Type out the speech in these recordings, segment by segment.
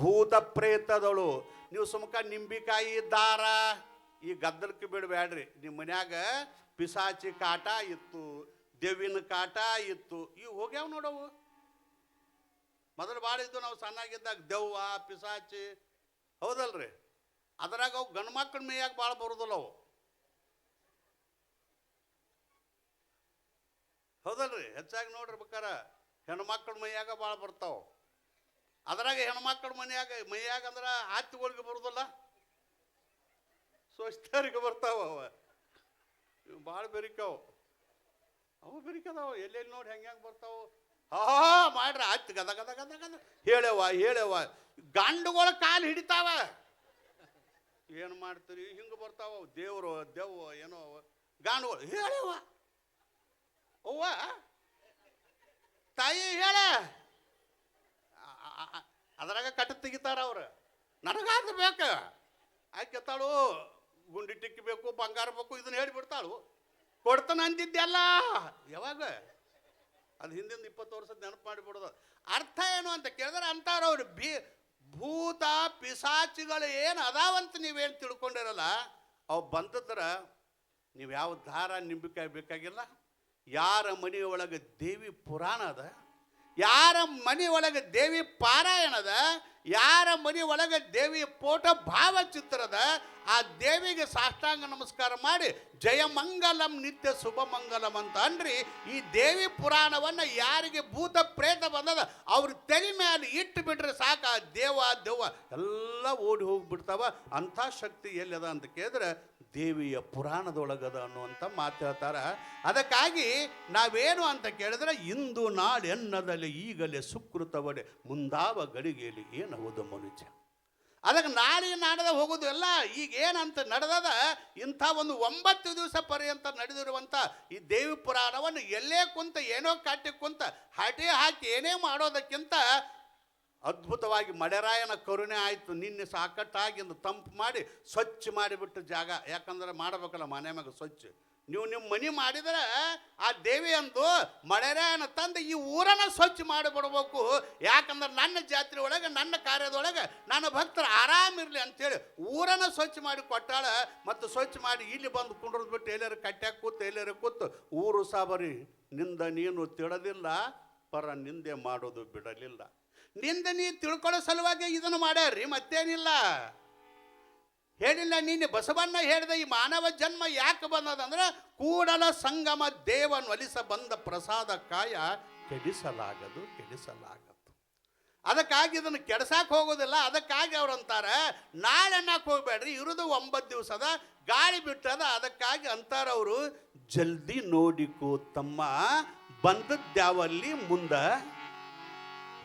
ಭೂತ ಪ್ರೇತದಳು ನೀವು ಸುಮಕ ನಿಂಬಿಕಾಯಿ ದಾರ. ಈ ಗದ್ದಲಕ್ಕೆ ಬಿಡಬೇಡ್ರಿ. ನಿಮ್ಮ ಮನ್ಯಾಗ ಪಿಸಾಚಿ ಕಾಟ ಇತ್ತು ದೇವಿನ ಕಾಟ ಇತ್ತು. ಇವು ಹೋಗ್ಯಾವ ನೋಡವು. ಮೊದಲು ಭಾಳ ಇದ್ದು ನಾವು ಸಣ್ಣಾಗಿದ್ದಾಗ ದೆವ್ವ, ಪಿಸಾಚಿ. ಹೌದಲ್ರಿ? ಅದ್ರಾಗ ಅವು ಗಂಡು ಮಕ್ಕಳ ಮೇಯಾಗ ಭಾಳ ಬರೋದಿಲ್ಲ ಅವು. ಹೌದಲ್ರಿ? ಹೆಚ್ಚಾಗಿ ನೋಡಿರ್ಬೇಕಾರ ಹೆಣ್ಮಕ್ಳ ಮೈಯಾಗ ಭಾಳ ಬರ್ತಾವ. ಅದ್ರಾಗ ಹೆಣ್ಮಕ್ಳ ಮನೆಯಾಗ, ಮೈಯಾಗ ಅಂದ್ರೆ ಒಳಗೆ ಬರೋದಲ್ಲ. ಸ್ವಸ್ಥರಿಗೆ ಬರ್ತಾವ ಅವ. ಭಾಳ ಬೆರಿಕಾವು. ಅವು ಬೆರಿಕದಾವ. ಎಲ್ಲೆಲ್ಲಿ ನೋಡಿ ಹೆಂಗೆ ಹೆಂಗೆ ಬರ್ತಾವ. ಹಾ ಮಾಡ್ರಿ. ಆಯ್ತು. ಗದ ಗದ ಗದ ಗದ. ಹೇಳವ ಹೇಳವ ಗಂಡುಗಳ ಕಾಲು ಹಿಡಿತಾವ. ಏನು ಮಾಡ್ತೀರಿ? ಹಿಂಗೆ ಬರ್ತಾವ. ದೇವ್ರು, ದೆವ್ವ, ಏನೋ ಅವ. ಗಾಂಡುಗಳು ಹೇಳವ ಅವ್ವ, ತಾಯಿ ಹೇಳ. ಅದ್ರಾಗ ಕಟ್ಟ ತೆಗಿತಾರ ಅವ್ರು. ನನಗಾದ್ರು ಬೇಕು. ಆಕೆತ್ತಾಳು ಗುಂಡಿ ಟಿಕ್ಕಿ ಬೇಕು ಬಂಗಾರ ಬೇಕು, ಇದನ್ನ ಹೇಳಿಬಿಡ್ತಾಳು ಕೊಡ್ತಾನ ಅಂದಿದ್ದೆಲ್ಲ ಯಾವಾಗ? ಅದು ಹಿಂದಿಂದ ಇಪ್ಪತ್ತು ವರ್ಷದ ನೆನಪು ಮಾಡಿಬಿಡೋದು ಅರ್ಥ ಏನು ಅಂತ ಕೇಳಿದ್ರೆ ಅಂತಾರ ಅವ್ರು ಬಿ ಭೂತ ಪಿಸಾಚಿಗಳು ಏನು ಅದಾವಂತ ನೀವೇನು ತಿಳ್ಕೊಂಡಿರಲ್ಲ, ಅವು ಬಂದದ್ರ ನೀವು ಯಾವ ದಾರ ನಿಂಬಿಕಾಯಿ ಬೇಕಾಗಿಲ್ಲ. ಯಾರ ಮನೆಯೊಳಗೆ ದೇವಿ ಪುರಾಣ ಅದ ಯಾರ ಮನೆ ಒಳಗೆ ದೇವಿ ಪಾರಾಯಣದ, ಯಾರ ಮನೆ ಒಳಗೆ ದೇವಿ ಫೋಟೋ ಭಾವಚಿತ್ರದ, ಆ ದೇವಿಗೆ ಸಾಷ್ಟಾಂಗ ನಮಸ್ಕಾರ ಮಾಡಿ ಜಯಮಂಗಲಂ ನಿತ್ಯ ಶುಭ ಮಂಗಲಂ ಅಂತ ಅನ್ರಿ ಈ ದೇವಿ ಪುರಾಣವನ್ನು ಯಾರಿಗೆ ಭೂತ ಪ್ರೇತ ಬಂದದ, ಅವ್ರ ತಲೆ ಮೇಲೆ ಇಟ್ಟು ಬಿಟ್ರೆ ಸಾಕು, ಆ ದೇವ ದೆವ್ವ ಎಲ್ಲ ಓಡಿ ಹೋಗ್ಬಿಡ್ತಾವ, ಅಂಥ ಶಕ್ತಿ ಎಲ್ಲಿದೆ ಅಂತ ಕೇಳಿದ್ರೆ ದೇವಿಯ ಪುರಾಣದೊಳಗದ ಅನ್ನುವಂಥ ಮಾತು ಹೇಳ್ತಾರೆ. ಅದಕ್ಕಾಗಿ ನಾವೇನು ಅಂತ ಕೇಳಿದ್ರೆ, ಇಂದು ನಾಳೆನ್ನದಲ್ಲಿ ಈಗಲೇ ಸುಕೃತವಡೆ ಮುಂದಾವ ಗಡಿಗೆಯಲ್ಲಿ ಏನು ಹೌದು ಮನುಷ್ಯ. ಅದಕ್ಕೆ ನಾಳೆ ನಾಡದ ಹೋಗೋದು ಎಲ್ಲ ಈಗ ಏನಂತ ನಡೆದದ, ಇಂಥ ಒಂದು ಒಂಬತ್ತು ದಿವಸ ಪರ್ಯಂತ ನಡೆದಿರುವಂಥ ಈ ದೇವಿ ಪುರಾಣವನ್ನು ಎಲ್ಲೇ ಕುಂತ, ಏನೋ ಕಾಟಿ ಕುಂತ, ಹಟೆ ಹಾಕಿ ಏನೇ ಮಾಡೋದಕ್ಕಿಂತ ಅದ್ಭುತವಾಗಿ ಮಡೆರಾಯನ ಕರುಣೆ ಆಯಿತು. ನಿನ್ನೆ ಸಾಕಟ್ಟಾಗಿ ತಂಪು ಮಾಡಿ ಸ್ವಚ್ಛ ಮಾಡಿಬಿಟ್ಟು ಜಾಗ. ಯಾಕಂದ್ರೆ ಮಾಡಬೇಕಲ್ಲ ಮನೆ ಮ್ಯಾಗ ಸ್ವಚ್ಛ. ನೀವು ನಿಮ್ಮ ಮನೆ ಮಾಡಿದರೆ ಆ ದೇವಿ ಅಂದು ಮಳೆರಾಯನ ತಂದು ಈ ಊರನ್ನ ಸ್ವಚ್ಛ ಮಾಡಿಬಿಡ್ಬೇಕು. ಯಾಕಂದ್ರೆ ನನ್ನ ಜಾತ್ರೆ ಒಳಗೆ, ನನ್ನ ಕಾರ್ಯದೊಳಗೆ ನನ್ನ ಭಕ್ತರು ಆರಾಮಿರಲಿ ಅಂಥೇಳಿ ಊರನ್ನು ಸ್ವಚ್ಛ ಮಾಡಿ ಕೊಟ್ಟಾಳ. ಮತ್ತು ಸ್ವಚ್ಛ ಮಾಡಿ ಇಲ್ಲಿ ಬಂದು ಕುಂಡ್ರದ್ಬಿಟ್ಟು ಬಿಟ್ಟು ಎಲ್ಲಾರು ಕಟ್ಟ್ಯಾಗ ಕೂತು, ಎಲ್ಲರೂ ಕೂತು, ಊರು ಸಾಬರಿ, ನಿಂದ ನೀನು ತಿಳದಿಲ್ಲ, ಪರ ನಿಂದೆ ಮಾಡೋದು ಬಿಡಲಿಲ್ಲ. ನಿಂದ ನೀ ತಿಳ್ಕೊಳ್ಳೋ ಸಲುವಾಗಿ ಇದನ್ನು ಮಾಡ್ಯಾರ್ರಿ, ಮತ್ತೇನಿಲ್ಲ. ಹೇಳಿಲ್ಲ ನೀನು ಬಸವಣ್ಣ ಹೇಳಿದ ಈ ಮಾನವ ಜನ್ಮ ಯಾಕೆ ಬಂದದಂದ್ರೆ ಕೂಡಲ ಸಂಗಮ ದೇವನ ಒಲಿಸ ಬಂದ ಪ್ರಸಾದ ಕಾಯ ಕೆಡಿಸಲಾಗದು ಕೆಡಿಸಲಾಗದು ಅದಕ್ಕಾಗಿ ಇದನ್ನು ಕೆಡ್ಸಕ್ಕೆ ಹೋಗೋದಿಲ್ಲ, ಅದಕ್ಕಾಗಿ ಅವ್ರು ಅಂತಾರೆ ನಾಳೆ ಅನ್ನಕ್ಕೆ ಹೋಗ್ಬೇಡ್ರಿ, ಇರೋದು ಒಂಬತ್ತು ದಿವಸದ, ಗಾಳಿ ಬಿಟ್ಟದ, ಅದಕ್ಕಾಗಿ ಅಂತಾರ ಅವರು ಜಲ್ದಿ ನೋಡಿಕೋ ತಮ್ಮ ಬಂದದ್ಯಾವಲ್ಲಿ ಮುಂದ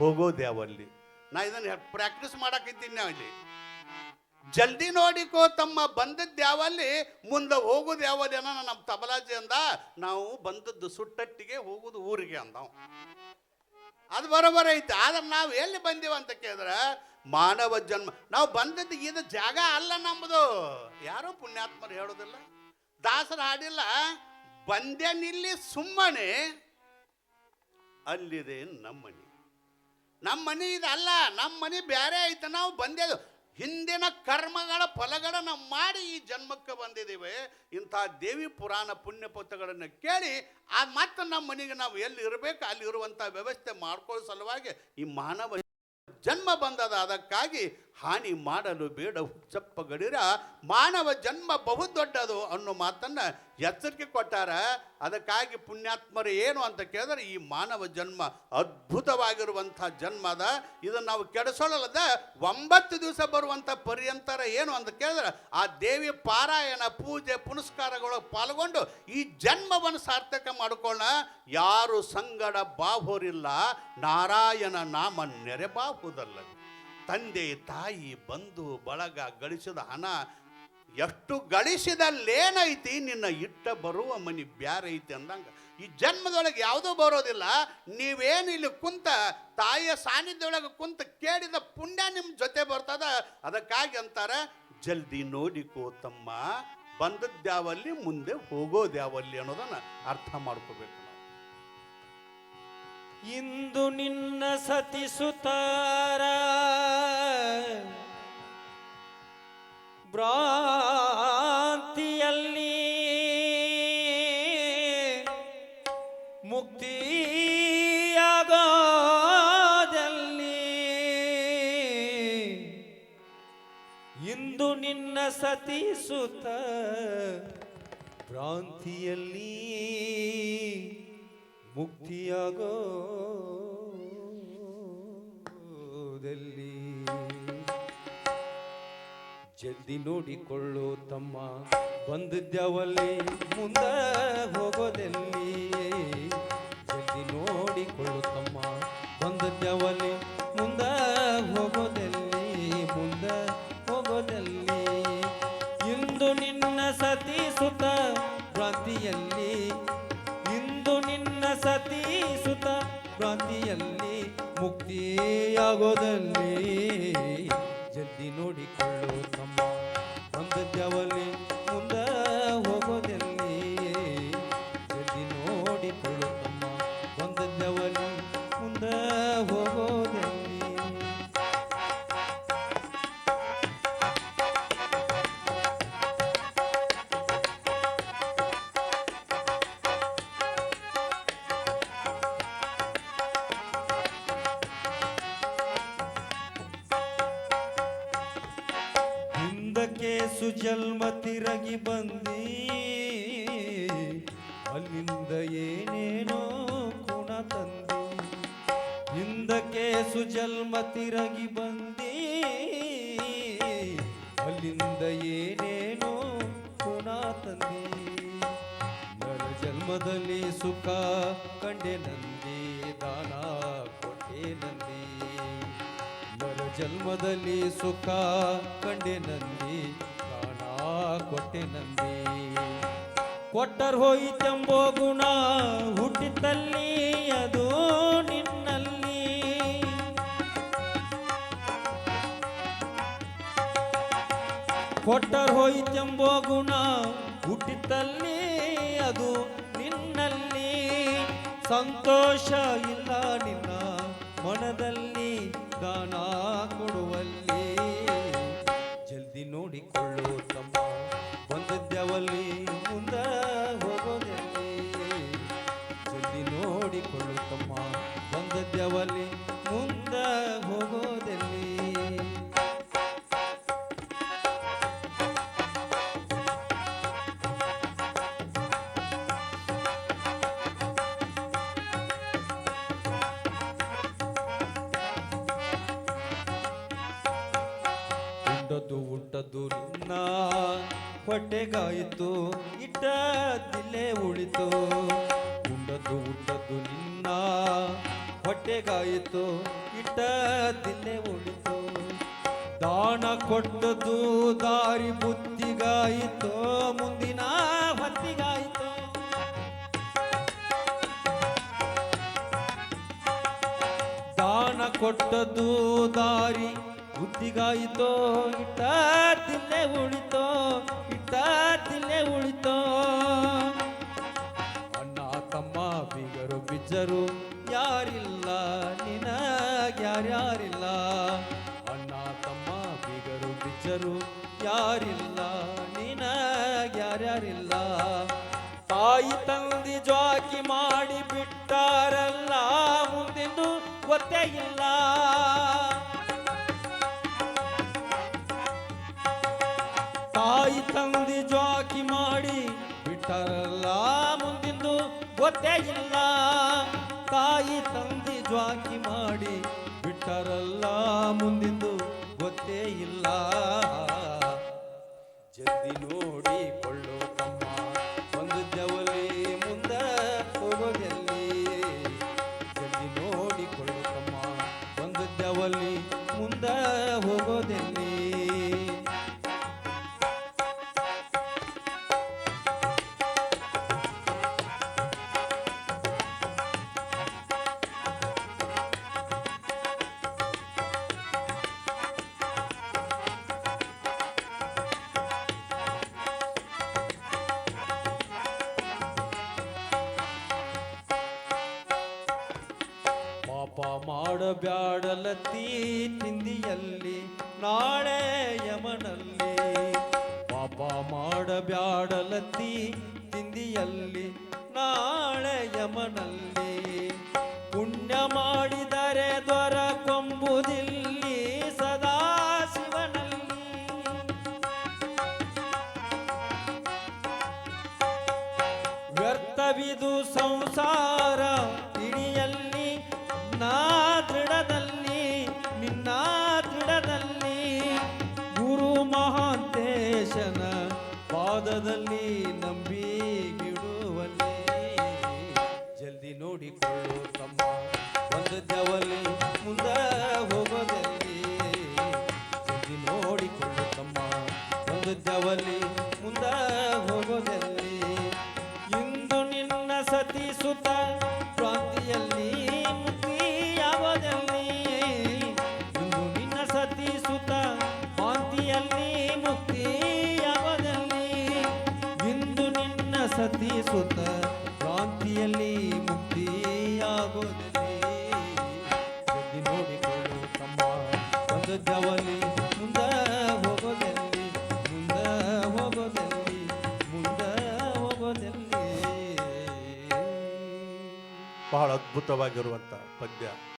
ಹೋಗೋದ್ಯಾವಲ್ಲಿ ನಾ ಇದನ್ನು ಪ್ರಾಕ್ಟೀಸ್ ಮಾಡಕ್ಕಿದ್ದೀನಿ ನಾವು ಇಲ್ಲಿ. ಜಲ್ದಿ ನೋಡಿಕೋ ತಮ್ಮ ಬಂದದ್ದು ಯಾವಲ್ಲಿ ಮುಂದೆ ಹೋಗುದು ಯಾವಲ್ಲಿ ಅನ್ನೋ ನಮ್ಮ ತಬಲಾಜಿ ಅಂದ, ನಾವು ಬಂದದ್ದು ಸುಟ್ಟಟ್ಟಿಗೆ ಹೋಗೋದು ಊರಿಗೆ ಅಂದವು. ಅದು ಬರೋಬರ ಐತೆ, ಆದ್ರೆ ನಾವು ಎಲ್ಲಿ ಬಂದೀವಿ ಅಂತ ಕೇಳಿದ್ರೆ, ಮಾನವ ಜನ್ಮ, ನಾವು ಬಂದದ್ದು ಇದು ಜಾಗ ಅಲ್ಲ ನಮ್ಮದು ಯಾರೋ ಪುಣ್ಯಾತ್ಮರು ಹೇಳೋದಿಲ್ಲ. ದಾಸರ ಹಾಡಿಲ್ಲ ಬಂದೇನಿಲ್ಲಿ ಸುಮ್ಮನೆ, ಅಲ್ಲಿದೆ ನಮ್ಮನೆ. ನಮ್ಮ ಮನೆ ಇದಲ್ಲ ನಮ್ಮ ಮನೆ ಬೇರೆ ಐತೆ, ನಾವು ಬಂದೇದು ಹಿಂದಿನ ಕರ್ಮಗಳ ಫಲಗಳನ್ನು ಮಾಡಿ ಈ ಜನ್ಮಕ್ಕೆ ಬಂದಿದ್ದೀವಿ. ಇಂಥ ದೇವಿ ಪುರಾಣ ಪುಣ್ಯ ಕೇಳಿ, ಆ ಮತ್ತೆ ನಮ್ಮ ಮನೆಗೆ ನಾವು ಎಲ್ಲಿ ಇರಬೇಕು, ಅಲ್ಲಿ ಇರುವಂಥ ವ್ಯವಸ್ಥೆ ಮಾಡ್ಕೊಳ್ಳೋ ಸಲುವಾಗಿ ಈ ಮಾನವ ಜನ್ಮ ಬಂದದ ಅದಕ್ಕಾಗಿ ಹಾನಿ ಮಾಡಲು ಬೇಡ, ಹುಚ್ಚಪ್ಪ ಗಡಿರ. ಮಾನವ ಜನ್ಮ ಬಹುದೊಡ್ಡದು ಅನ್ನೋ ಮಾತನ್ನ ಎಚ್ಚರಿಕೆ ಕೊಟ್ಟಾರ. ಅದಕ್ಕಾಗಿ ಪುಣ್ಯಾತ್ಮರು ಏನು ಅಂತ ಕೇಳಿದ್ರೆ, ಈ ಮಾನವ ಜನ್ಮ ಅದ್ಭುತವಾಗಿರುವಂಥ ಜನ್ಮದ ಇದನ್ನು ನಾವು ಕೆಡಿಸೋಳಲ್ಲದ, ಒಂಬತ್ತು ದಿವಸ ಬರುವಂಥ ಪರ್ಯಂತರ ಏನು ಅಂತ ಕೇಳಿದ್ರೆ, ಆ ದೇವಿ ಪಾರಾಯಣ, ಪೂಜೆ, ಪುನಸ್ಕಾರಗಳು ಪಾಲ್ಗೊಂಡು ಈ ಜನ್ಮವನ್ನು ಸಾರ್ಥಕ ಮಾಡಿಕೊಳ್ಳ ಯಾರು ಸಂಗಡ ಬಾಹುರಿಲ್ಲ, ನಾರಾಯಣ ನಾಮ ನೆರೆಬಾಹುದಲ್ಲ ತಂದೆ ತಾಯಿ ಬಂಧು ಬಳಗ ಗಳಿಸಿದ ಹಣ ಎಷ್ಟು ಗಳಿಸಿದಲ್ಲೇನೈತಿ? ನಿನ್ನ ಇಟ್ಟ ಬರುವ ಮನಿ ಬ್ಯಾರೆ ಐತಿ ಅಂದಂಗ. ಈ ಜನ್ಮದೊಳಗೆ ಯಾವುದೂ ಬರೋದಿಲ್ಲ. ನೀವೇನು ಇಲ್ಲಿ ಕುಂತ ತಾಯಿಯ ಸಾನ್ನಿಧ್ಯೊಳಗೆ ಕುಂತ ಕೇಳಿದ ಪುಣ್ಯ ನಿಮ್ಮ ಜೊತೆ ಬರ್ತದ. ಅದಕ್ಕಾಗಿ ಅಂತಾರೆ, ಜಲ್ದಿ ನೋಡಿಕೋ ತಮ್ಮ ಬಂದದ್ಯಾವಲ್ಲಿ ಮುಂದೆ ಹೋಗೋದ್ಯಾವಲ್ಲಿ ಅನ್ನೋದನ್ನ ಅರ್ಥ ಮಾಡ್ಕೋಬೇಕು ಇಂದು ನಿನ್ನ ಸತಿಸುತ್ತಾರ ಭ್ರಾಂತಿಯಲ್ಲಿ ಮುಕ್ತಿಯಾಗೋದಲ್ಲಿ ಇಂದು ನಿನ್ನ ಸತಿಸುತ್ತ ಭ್ರಾಂತಿಯಲ್ಲಿ ಮುಕ್ತಿಯಾಗೋ ಜಲ್ದಿ ನೋಡಿಕೊಳ್ಳು ತಮ್ಮ ಬಂದಿದ್ದವಲ್ಲಿ ಮುಂದ ಹೋಗೋದೆಲ್ಲಿ? ಜಲ್ದಿ ನೋಡಿಕೊಳ್ಳು ತಮ್ಮ ಬಂದಿದ್ದವಲ್ಲಿ ಮುಂದ ಹೋಗೋದೆಲ್ಲಿ? ಮುಂದ ಹೋಗೋದೆಲ್ಲಿ? ಇಂದು ನಿನ್ನ ಸತಿ ಸುತ ಭ್ರಾಂತಿಯಲ್ಲಿ ಇಂದು ನಿನ್ನ ಸತಿ ಸುತ ಭ್ರಾಂತಿಯಲ್ಲಿ ಮುಕ್ತಿಯಾಗೋದಲ್ಲಿ. ಸುಜನ್ಮ ತಿರಗಿ ಬಂದಿ. ಅಲ್ಲಿಂದ ಏನೇನೋ ಗುಣ ತಂದಿ. ಹಿಂದಕ್ಕೆ ಸುಜನ್ಮ ತಿರಗಿ ಬಂದಿ. ಅಲ್ಲಿಂದ ಏನೇನೋ ಗುಣ ತಂದಿ. ನನ್ನ ಜನ್ಮದಲ್ಲಿ ಸುಖ ಕಂಡೆ ನಂದಿ, ದಾನ ಕೊಟ್ಟೆ ನಂದಿ. ಜನ್ಮದಲ್ಲಿ ಸುಖ ಕಂಡೆ ನಂದಿ. ಕೊಟ್ಟೆ ನಂದಿ ಕೊಟ್ಟರ್ ಹೋಯಿತೆಂಬೋ ಗುಣ ಹುಟ್ಟಿತಲ್ಲಿ, ಅದು ನಿನ್ನಲ್ಲಿ. ಕೊಟ್ಟರ್ ಹೋಯಿತೆಂಬೋ ಗುಣ ಹುಟ್ಟಿತಲ್ಲಿ, ಅದು ನಿನ್ನಲ್ಲಿ. ಸಂತೋಷ ಇಲ್ಲ ನಿನ್ನ ಮನದಲ್ಲಿ, ದಾನ ಕೊಡುವಲ್ಲಿ. ಉಂಡದ್ದು ಉಂಟದ್ದು ನಿನ್ನ ಹೊಟ್ಟೆಗಾಯಿತು ಇಟ್ಟದಿಲ್ಲೇ ಉಳಿತು. ಉಂಡದ್ದು ಉಂಟದ್ದು ನಿನ್ನ ಹೊಟ್ಟೆಗಾಯಿತು ಇಟ್ಟದಿಲ್ಲೇ ಉಳಿತು. ದಾನ ಕೊಟ್ಟದ್ದು ದಾರಿ ಬುದ್ಧಿಗಾಯಿತು, ಮುಂದಿನ ಹೊತ್ತಿಗಾಯಿತು. ದಾನ ಕೊಟ್ಟದ್ದು ದಾರಿ ಬುದ್ಧಿಗಾಯಿತೋ ಇಟ್ಟ ತಿಲ್ಲೆ ಉಳಿತೋ, ಇಟ್ಟ ತಿಲ್ಲೆ ಉಳಿತೋ. ಅಣ್ಣ ತಮ್ಮ ಬೀಗರು ಬಿಜ್ಜರು ಯಾರಿಲ್ಲ ನಿನಗ್ಯಾರ್ಯಾರಿಲ್ಲ ಅಣ್ಣ ತಮ್ಮ ಬೀಗರು ಬಿಜ್ಜರು ಯಾರಿಲ್ಲ ನಿನಗ್ಯಾರ್ಯಾರಿಲ್ಲ ತಾಯಿ ತಂದಿ ಜಾಕಿ ಮಾಡಿ ಬಿಟ್ಟಾರಲ್ಲ ಮುಂದೆಂದು ಗೊತ್ತೇ ಇಲ್ಲ. ತಂದಿ ಜೋಕಿ ಮಾಡಿ ಬಿಟ್ಟರಲ್ಲ, ಮುಂದಿಂದು ಗೊತ್ತೇ ಇಲ್ಲ. ತಾಯಿ ತಂದಿ ಜ್ವಾಕಿ ಮಾಡಿ ಬಿಟ್ಟರಲ್ಲ, ಮುಂದಿಂದು ಗೊತ್ತೇ ಇಲ್ಲ. ಜಲ್ದಿ ನೋಡಿ ಬ್ಯಾಡಲತ್ತಿ ತಿಂದಿಯಲ್ಲಿ, ನಾಳೆ ಯಮನಲ್ಲಿ. ಪಾಪ ಮಾಡಬ್ಯಾಡಲತ್ತಿ ತಿಂದಿಯಲ್ಲಿ, ನಾಳೆ ಯಮನಲ್ಲಿ. ಪುಣ್ಯ ಮಾಡಿದರೆ ದೊರ ಕೊಂಬುದಿಲ್ಲಿ ಸದಾ ಶಿವನಲ್ಲಿ. ವ್ಯರ್ಥವಿದು ಸಂಸಾರ, ಇಡಿಯಲ್ಲಿ ನಾ ಸತಿಸುತ್ತ ಕ್ರಾಂತಿಯಲ್ಲಿ ಮುಕ್ತಿಯಾಗೋದಿದೆ ಜಗ್ಗಿ ನೋಡಿಕೊಳ್ಳು ತಮ್ಮ ಒಂದು ಜವಲಿ ಮುಂದೆ ಹೋಗೋದಲ್ಲಿ ಮುಂದೆ ಹೋಗೋದಲ್ಲಿ ಮುಂದೆ ಹೋಗೋದಲ್ಲಿ. ಬಹಳ ಅದ್ಭುತವಾಗಿರುವಂಥ ಪದ್ಯ.